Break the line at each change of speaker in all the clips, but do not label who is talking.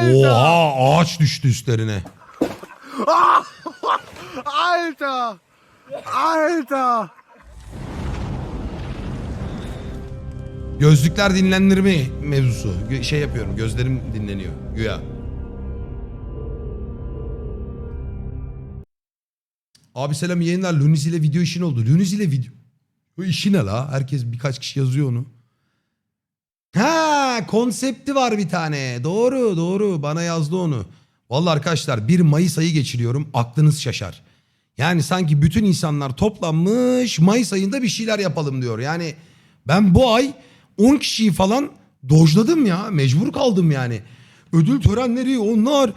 Oha ağaç düştü üstlerine.
Alter! Alter!
Gözlükler dinlendirme mevzusu. Gö- Şey yapıyorum gözlerim dinleniyor güya. Abi selam yayınlar. Lunis ile video işin oldu. Lunis ile video... Bu işi ne la? Herkes birkaç kişi yazıyor onu. Ha konsepti var bir tane. Doğru doğru bana yazdı onu. Vallahi arkadaşlar 1 Mayıs ayı geçiriyorum aklınız şaşar. Yani sanki bütün insanlar toplanmış Mayıs ayında bir şeyler yapalım diyor. Yani ben bu ay 10 kişiyi falan dojladım ya. Mecbur kaldım yani. Ödül törenleri onlar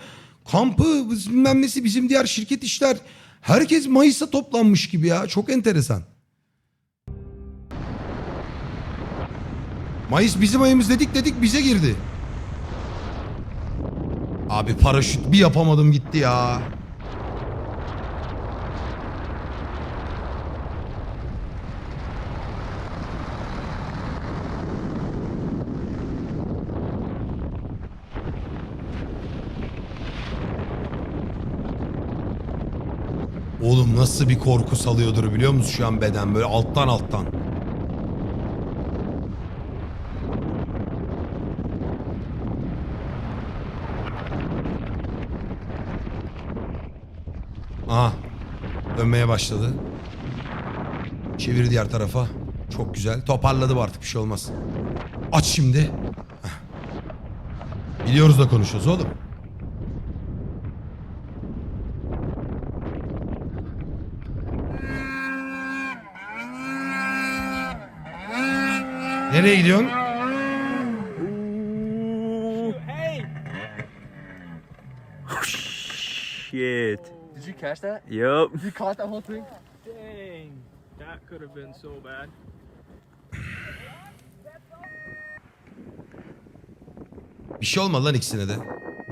kampı bilmem nesi bizim diğer şirket işler. Herkes Mayıs'a toplanmış gibi ya. Çok enteresan. Mayıs bizim ayımız dedik dedik bize girdi. Abi paraşüt bir yapamadım gitti ya. Oğlum nasıl bir korku salıyordur biliyor musun şu an beden böyle alttan alttan. Dönmeye başladı. Çevir diğer tarafa. Çok güzel. Toparladı bu artık bir şey olmaz. Aç şimdi. Biliyoruz da konuşuyoruz oğlum. Nereye gidiyorsun?
Shit.
Catch that?
Yup.
You caught that whole thing?
Dang, that could have been so bad.
Bir şey olmadı lan ikisine de.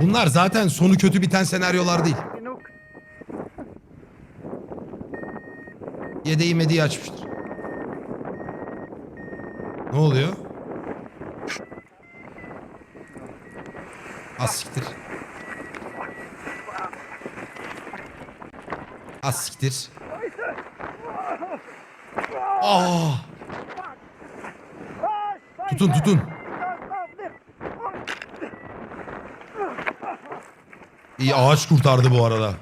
Bunlar zaten sonu kötü biten senaryolar değil. Yedeği mediği açmıştır. Ne oluyor? Az Az siktir. Aa! Tutun tutun. İyi ağaç kurtardı bu arada.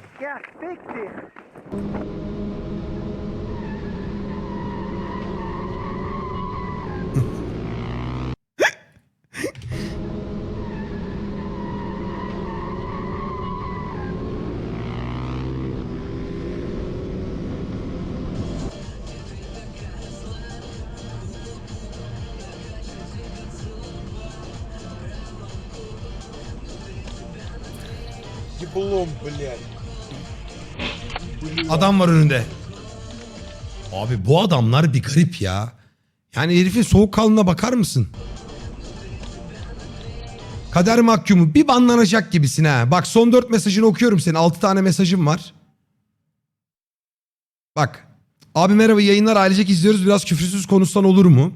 Еблом, блядь.
Adam var önünde. Abi bu adamlar bir garip ya. Yani herifin soğukkanlığına bakar mısın? Kader mahkumu bir banlanacak gibisin ha. Bak son dört mesajını okuyorum senin. Altı tane mesajım var. Bak. Abi merhaba yayınlar ailecek izliyoruz. Biraz küfürsüz konuşsan olur mu?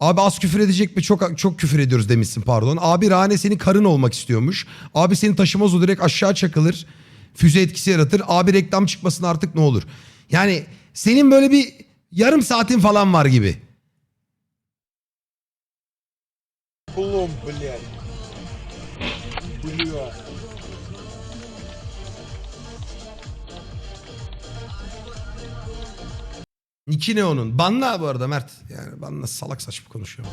Abi az küfür edecek mi? Çok çok küfür ediyoruz demişsin pardon. Abi Rane senin karın olmak istiyormuş. Abi seni taşımaz o direkt aşağı çakılır. Füze etkisi yaratır. Abi reklam çıkmasın artık ne olur. Yani senin böyle bir yarım saatin falan var gibi.
Еблом, блядь. Бля.
Niki ne onun? Banla bu arada Mert. Yani banla salak saçma konuşuyor.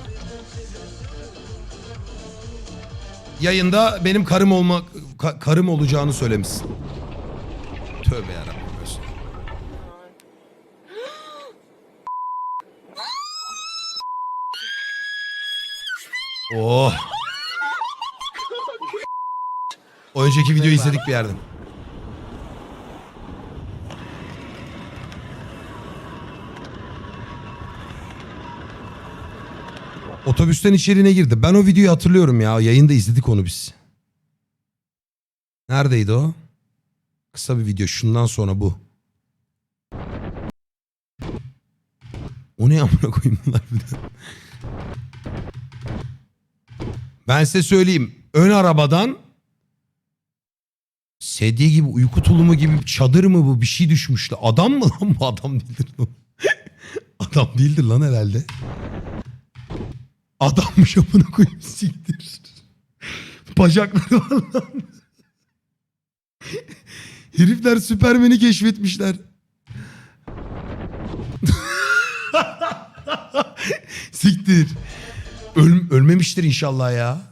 Yayında benim karım olma ka- karım olacağını söylemişsin. Tövbe yarabbim. Oh. O önceki videoyu izledik bir yerden. Otobüsten içeriğine girdi. Ben o videoyu hatırlıyorum ya. Yayında izledik onu biz. Neredeydi o? Kısa bir video. Şundan sonra bu. O ne amına koyayım. Ben size söyleyeyim. Ön arabadan sedye gibi uyku tulumu gibi çadır mı bu bir şey düşmüştü. Adam mı lan bu adam değildir adam değildir lan herhalde. Adammış amına koyayım siktir. Bacakları var lan. Herifler Süpermen'i keşfetmişler. Siktir. Öl- ölmemiştir inşallah ya.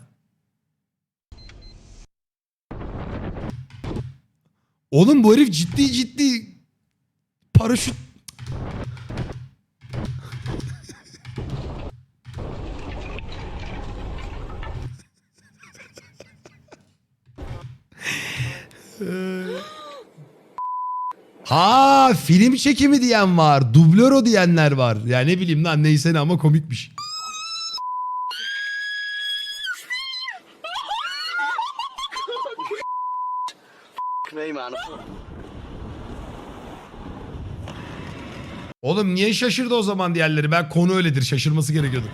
Oğlum bu herif ciddi ciddi paraşüt Ha film çekimi diyen var. Dublör o diyenler var. Ya ne bileyim lan neyse ne ama komikmiş. Oğlum niye şaşırdı o zaman diğerleri? Ben konu öyledir. Şaşırması gerekiyordu.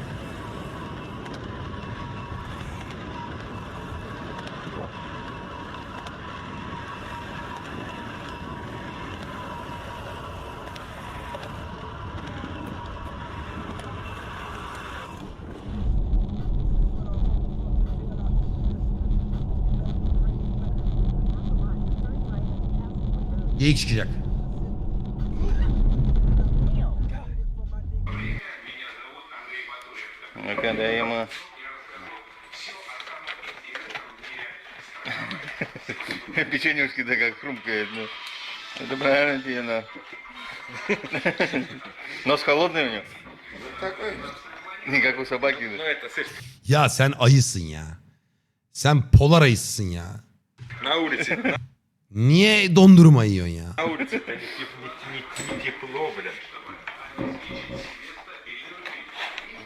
Geyik çıkacak.
Ну, когда ему... Печенюшки да как хрумкает, ну. Это правильно тебе, на. Нос холодный у него? Такой. Не как у собаки. Ну, это
Ya sen ayısın ya. Sen polar ayısısın ya.
На улице,
Niye dondurma yiyorsun ya?
на улице это не, теп- не- не- не тепло, блин.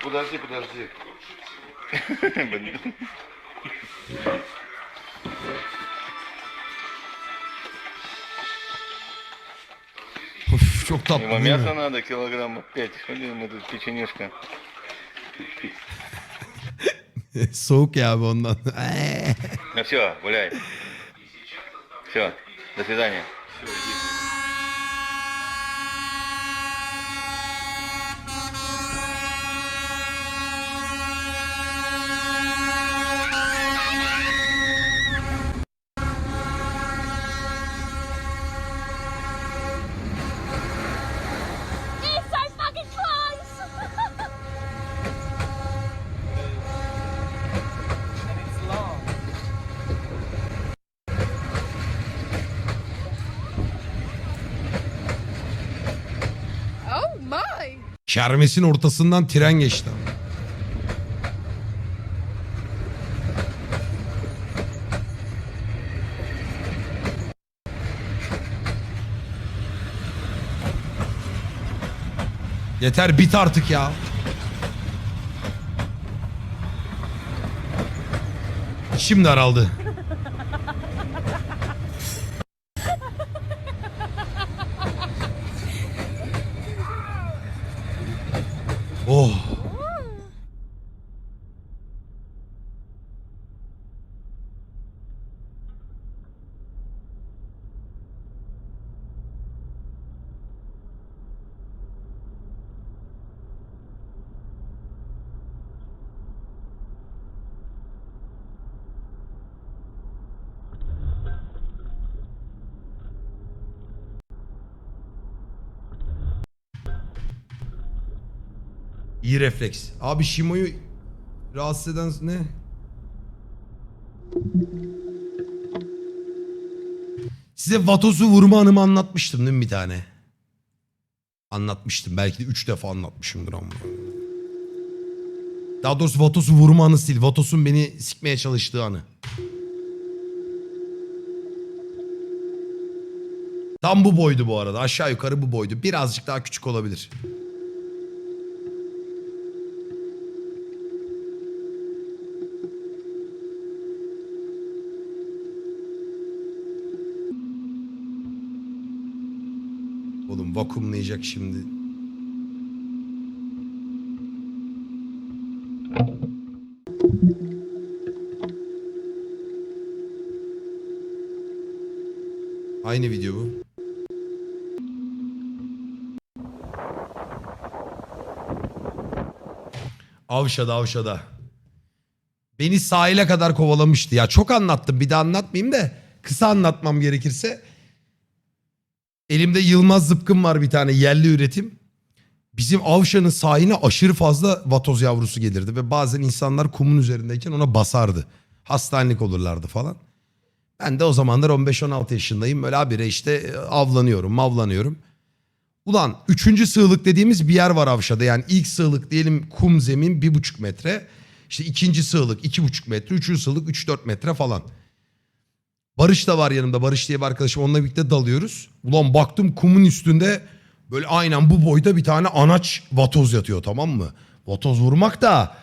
Подожди, подожди.
Of, çok tatlı
Ему
değil mi?
мяса надо килограммов пять. Смотри, мы тут печенюшка.
Soğuk ya abi ondan.
Ну все, гуляй. Все, до свидания.
It's
Kermesin ortasından tren geçti. Yeter bit artık ya. Şimdi araldı. Oh. İyi refleks. Abi Shimo'yu rahatsız eden ne? Size Vatos'u vurma anımı anlatmıştım değil mi bir tane? Anlatmıştım. Belki de üç defa anlatmışımdır ama. Daha doğrusu Vatos'u vurma anısı değil. Vatos'un beni sikmeye çalıştığı anı. Tam bu boydu bu arada. Aşağı yukarı bu boydu. Birazcık daha küçük olabilir. vakumlayacak şimdi. Aynı video bu. Avşada avşada. Beni sahile kadar kovalamıştı. Ya çok anlattım bir de anlatmayayım da kısa anlatmam gerekirse. Elimde Yılmaz zıpkın var bir tane yerli üretim. Bizim Avşa'nın sahiline aşırı fazla vatoz yavrusu gelirdi ve bazen insanlar kumun üzerindeyken ona basardı. Hastanelik olurlardı falan. Ben de o zamanlar 15-16 yaşındayım. Böyle habire işte e, avlanıyorum, mavlanıyorum. Ulan üçüncü sığlık dediğimiz bir yer var Avşa'da. Yani ilk sığlık diyelim kum zemin bir buçuk metre. İşte ikinci sığlık iki buçuk metre. Üçüncü sığlık üç dört metre falan. Barış da var yanımda. Barış diye bir arkadaşım. Onunla birlikte dalıyoruz. Ulan baktım kumun üstünde böyle aynen bu boyda bir tane anaç vatoz yatıyor tamam mı? Vatoz vurmak da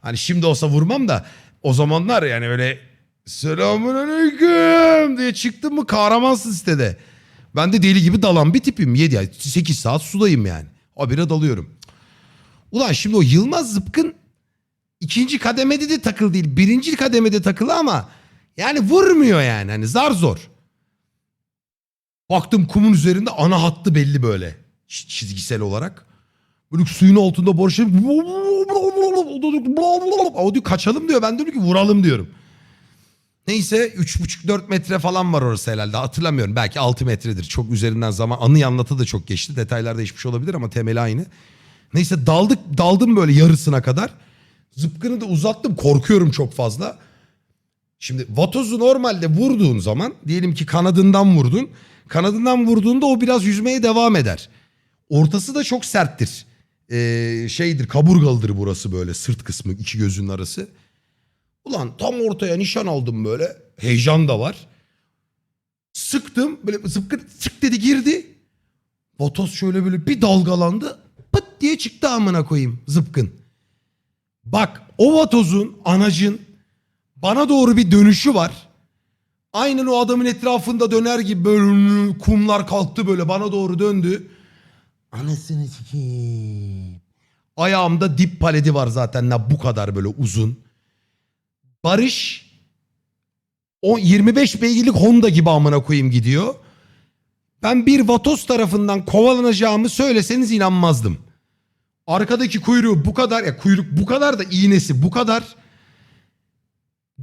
hani şimdi olsa vurmam da o zamanlar yani öyle selamun aleyküm diye çıktım mı kahramansın sitede. Ben de deli gibi dalan bir tipim. 7 ay 8 saat sudayım yani. Habire dalıyorum. Ulan şimdi o Yılmaz Zıpkın ikinci kademede de takılı değil. Birinci kademede takılı ama yani vurmuyor yani. Hani zar zor. Baktım kumun üzerinde ana hattı belli böyle. Çizgisel olarak. Böyle suyun altında barışıp o diyor kaçalım diyor. Ben diyorum ki vuralım diyorum. Neyse 3,5-4 metre falan var orası herhalde hatırlamıyorum. Belki 6 metredir. Çok üzerinden zaman anı anlatı da çok geçti. Detaylar değişmiş olabilir ama temeli aynı. Neyse daldık daldım böyle yarısına kadar. Zıpkını da uzattım korkuyorum çok fazla. Şimdi vatozu normalde vurduğun zaman diyelim ki kanadından vurdun. Kanadından vurduğunda o biraz yüzmeye devam eder. Ortası da çok serttir. Ee, şeydir kaburgalıdır burası böyle sırt kısmı iki gözünün arası. Ulan tam ortaya nişan aldım böyle. Heyecan da var. Sıktım böyle zıpkın sık dedi girdi. Vatoz şöyle böyle bir dalgalandı. Pıt diye çıktı amına koyayım zıpkın. Bak o vatozun anacın bana doğru bir dönüşü var. Aynen o adamın etrafında döner gibi böyle kumlar kalktı böyle bana doğru döndü. Anasını sikeyim. Ayağımda dip paledi var zaten la bu kadar böyle uzun. Barış o 25 beygirlik Honda gibi amına koyayım gidiyor. Ben bir vatoz tarafından kovalanacağımı söyleseniz inanmazdım. Arkadaki kuyruğu bu kadar ya kuyruk bu kadar da iğnesi bu kadar.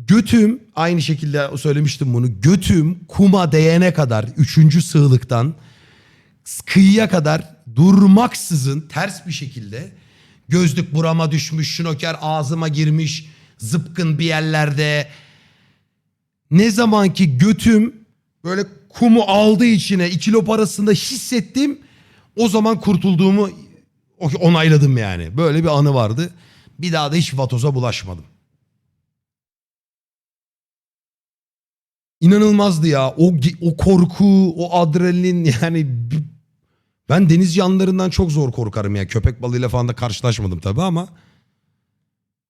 Götüm aynı şekilde söylemiştim bunu. Götüm kuma değene kadar üçüncü sığlıktan kıyıya kadar durmaksızın ters bir şekilde gözlük burama düşmüş, şnoker ağzıma girmiş, zıpkın bir yerlerde. Ne zamanki götüm böyle kumu aldı içine iki lop arasında hissettim o zaman kurtulduğumu onayladım yani. Böyle bir anı vardı. Bir daha da hiç vatoza bulaşmadım. İnanılmazdı ya. O o korku, o adrenalin yani ben deniz canlılarından çok zor korkarım ya. Köpek balığıyla falan da karşılaşmadım tabii ama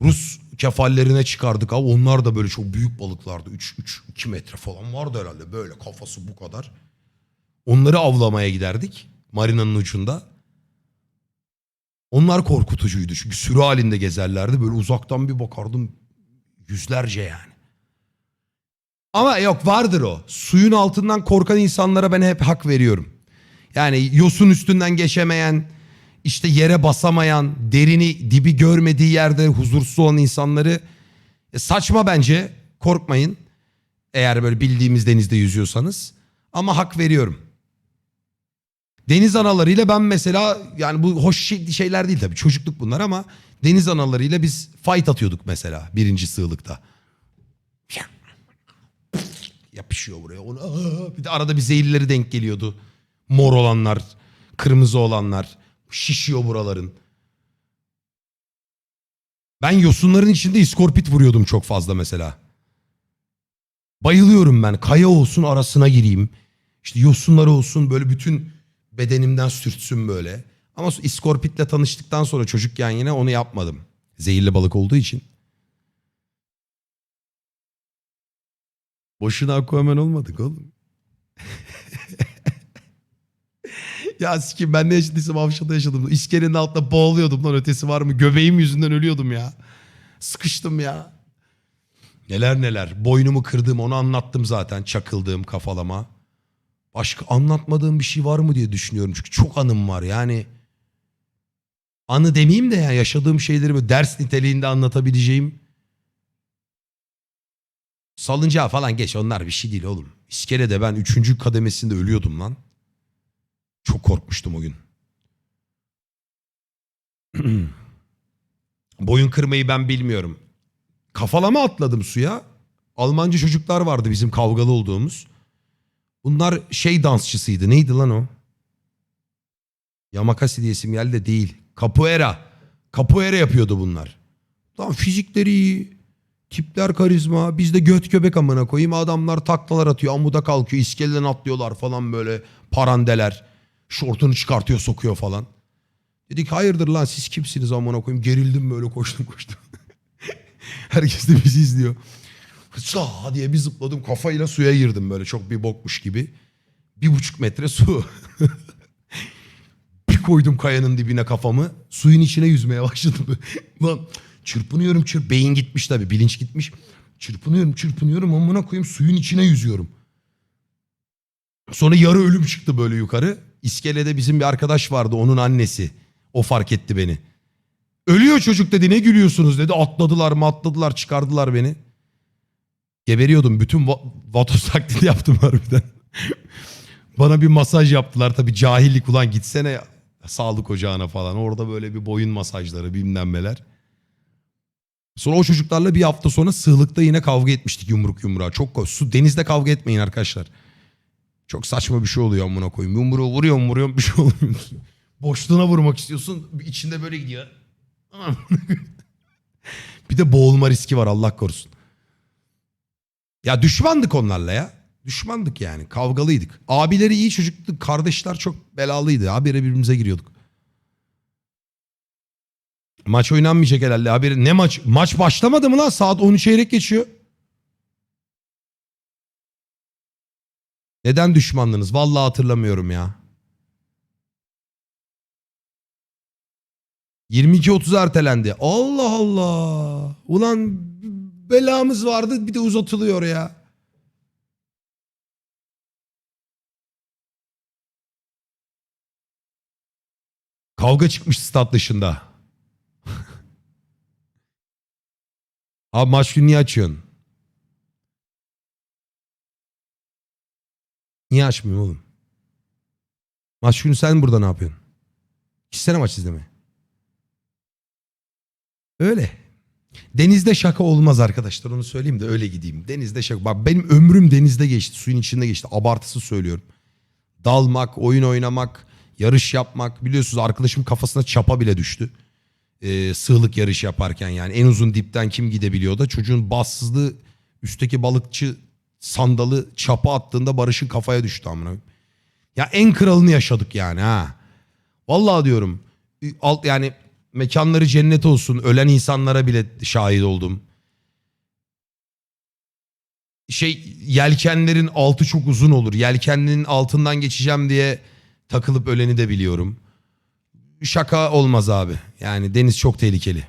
Rus kefallerine çıkardık abi. Onlar da böyle çok büyük balıklardı. 3 3 2 metre falan vardı herhalde böyle kafası bu kadar. Onları avlamaya giderdik marinanın ucunda. Onlar korkutucuydu çünkü sürü halinde gezerlerdi. Böyle uzaktan bir bakardım yüzlerce yani. Ama yok vardır o. Suyun altından korkan insanlara ben hep hak veriyorum. Yani yosun üstünden geçemeyen, işte yere basamayan, derini dibi görmediği yerde huzursuz olan insanları e, saçma bence. Korkmayın. Eğer böyle bildiğimiz denizde yüzüyorsanız. Ama hak veriyorum. Deniz analarıyla ben mesela yani bu hoş şey- şeyler değil tabii çocukluk bunlar ama deniz analarıyla biz fight atıyorduk mesela birinci sığlıkta. Yapışıyor buraya. Onu, bir de arada bir zehirleri denk geliyordu. Mor olanlar, kırmızı olanlar. Şişiyor buraların. Ben yosunların içinde iskorpit vuruyordum çok fazla mesela. Bayılıyorum ben. Kaya olsun arasına gireyim. İşte yosunlar olsun böyle bütün bedenimden sürtsün böyle. Ama iskorpitle tanıştıktan sonra çocukken yine onu yapmadım. Zehirli balık olduğu için. Boşuna Aquaman olmadık oğlum. ya sikim ben ne yaşadıysam Avşa'da yaşadım. İskelenin altında boğuluyordum lan ötesi var mı? Göbeğim yüzünden ölüyordum ya. Sıkıştım ya. Neler neler. Boynumu kırdım onu anlattım zaten. Çakıldığım kafalama. Başka anlatmadığım bir şey var mı diye düşünüyorum. Çünkü çok anım var yani. Anı demeyeyim de ya yaşadığım şeyleri böyle ders niteliğinde anlatabileceğim. Salıncağı falan geç onlar bir şey değil oğlum. İskelede ben üçüncü kademesinde ölüyordum lan. Çok korkmuştum o gün. Boyun kırmayı ben bilmiyorum. Kafalama atladım suya. Almancı çocuklar vardı bizim kavgalı olduğumuz. Bunlar şey dansçısıydı. Neydi lan o? Yamakasi diye isim geldi de değil. Capoeira. Capoeira yapıyordu bunlar. Lan fizikleri iyi. Tipler karizma. Biz de göt göbek amına koyayım. Adamlar taklalar atıyor. Amuda kalkıyor. iskeleden atlıyorlar falan böyle. Parandeler. Şortunu çıkartıyor sokuyor falan. Dedik hayırdır lan siz kimsiniz amına koyayım. Gerildim böyle koştum koştum. Herkes de bizi izliyor. Sa diye bir zıpladım kafayla suya girdim böyle çok bir bokmuş gibi. Bir buçuk metre su. bir koydum kayanın dibine kafamı. Suyun içine yüzmeye başladım. Lan çırpınıyorum çırp. Beyin gitmiş tabii bilinç gitmiş. Çırpınıyorum çırpınıyorum amına koyayım suyun içine yüzüyorum. Sonra yarı ölüm çıktı böyle yukarı. İskelede bizim bir arkadaş vardı onun annesi. O fark etti beni. Ölüyor çocuk dedi ne gülüyorsunuz dedi. Atladılar mı atladılar çıkardılar beni. Geberiyordum. Bütün va- vatoz taklidi yaptım harbiden. Bana bir masaj yaptılar. Tabii cahillik ulan gitsene sağlık ocağına falan. Orada böyle bir boyun masajları bilmem neler. Sonra o çocuklarla bir hafta sonra sığlıkta yine kavga etmiştik yumruk yumruğa. Çok su denizde kavga etmeyin arkadaşlar. Çok saçma bir şey oluyor amına koyayım. Yumruğu vuruyorum vuruyorum bir şey olmuyor. Boşluğuna vurmak istiyorsun. içinde böyle gidiyor. bir de boğulma riski var Allah korusun. Ya düşmandık onlarla ya. Düşmandık yani. Kavgalıydık. Abileri iyi çocuktu. Kardeşler çok belalıydı. Habire birbirimize giriyorduk. Maç oynanmayacak herhalde. Haberi ne maç? Maç başlamadı mı lan? Saat 13 çeyrek geçiyor. Neden düşmanlığınız? Vallahi hatırlamıyorum ya. 22.30 ertelendi. Allah Allah. Ulan belamız vardı bir de uzatılıyor ya. Kavga çıkmış stat dışında. Abi maç günü niye açıyorsun? Niye açmıyorum oğlum? Maç günü sen burada ne yapıyorsun? Gitsene maç izlemeye. Öyle. Denizde şaka olmaz arkadaşlar onu söyleyeyim de öyle gideyim. Denizde şaka. Bak benim ömrüm denizde geçti. Suyun içinde geçti. Abartısı söylüyorum. Dalmak, oyun oynamak, yarış yapmak. Biliyorsunuz arkadaşım kafasına çapa bile düştü. Ee, sığlık yarış yaparken yani. En uzun dipten kim gidebiliyor da. Çocuğun bassızlığı üstteki balıkçı sandalı çapa attığında Barış'ın kafaya düştü amına. Ya en kralını yaşadık yani ha. Vallahi diyorum. Alt yani mekanları cennet olsun. Ölen insanlara bile şahit oldum. Şey yelkenlerin altı çok uzun olur. Yelkenlerin altından geçeceğim diye takılıp öleni de biliyorum. Şaka olmaz abi. Yani deniz çok tehlikeli.